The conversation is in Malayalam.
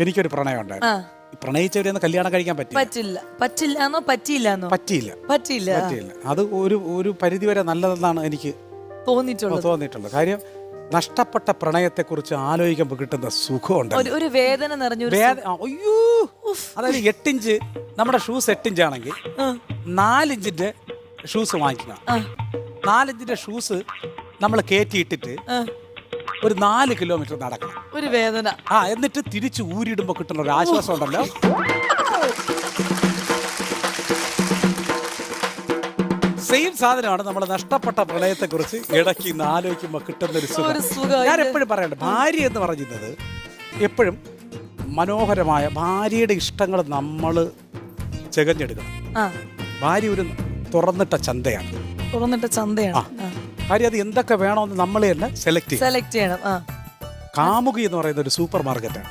എനിക്കൊരു പ്രണയം ഉണ്ടായിരുന്നു പ്രണയിച്ചവരെയൊന്നും കല്യാണം കഴിക്കാൻ പറ്റില്ല. പറ്റില്ല. പറ്റില്ലാന്നോ പറ്റിയില്ലാന്നോ? പറ്റിയില്ല. പറ്റിയില്ല. പറ്റിയില്ല. അത് ഒരു ഒരു പരിധി വരെ നല്ലതെന്നാണ് എനിക്ക് തോന്നിയിട്ടുള്ളത്. തോന്നിയിട്ടുള്ളത്. കാര്യം നഷ്ടപ്പെട്ട പ്രണയത്തെക്കുറിച്ച് ആലോചിക്കുമ്പോൾ കിട്ടുന്ന സുഖമുണ്ട് ഒരു വേദന നിറഞ്ഞു അയ്യോ! അതായത് എട്ടിഞ്ച് നമ്മുടെ ഷൂസ് എട്ടിഞ്ച് ആണെങ്കിൽ നാലിഞ്ചിന്റെ ഷൂസ് വാങ്ങിക്കണം. നാലിഞ്ചിന്റെ ഷൂസ് നമ്മൾ കയറ്റിയിട്ടിട്ട്. ഒരു നാല് കിലോമീറ്റർ നടക്കണം. ഒരു വേദന. ആ എന്നിട്ട് തിരിച്ച് ഊരിടുമ്പോൾ കിട്ടുന്ന ഒരു ആശ്വാസം ഉണ്ടല്ലോ. സെയിം സാധനമാണ് നമ്മൾ നഷ്ടപ്പെട്ട പ്രളയത്തെ കുറിച്ച് ഇടയ്ക്ക് ഇന്ന് ആലോചിക്കുമ്പോൾ കിട്ടുന്ന ഒരു സുഖം. ഒരു സുഖം ഞാൻ എപ്പോഴും പറയണ്ട ഭാര്യ എന്ന് പറയുന്നത് എപ്പോഴും മനോഹരമായ ഭാര്യയുടെ ഇഷ്ടങ്ങൾ നമ്മൾ ചെകഞ്ഞെടുക്കണം. ആ. ഭാര്യ ഒരു തുറന്നിട്ട ചന്തയാണ്. തുറന്നിട്ട ചന്തയാണ്. ഭാര്യ അത് എന്തൊക്കെ വേണമെന്ന് നമ്മളെ തന്നെ സെലക്ട് ചെയ്യും സെലക്ട് ചെയ്യണം ആ. കാമുകി എന്ന് പറയുന്ന ഒരു സൂപ്പർ മാർക്കറ്റാണ്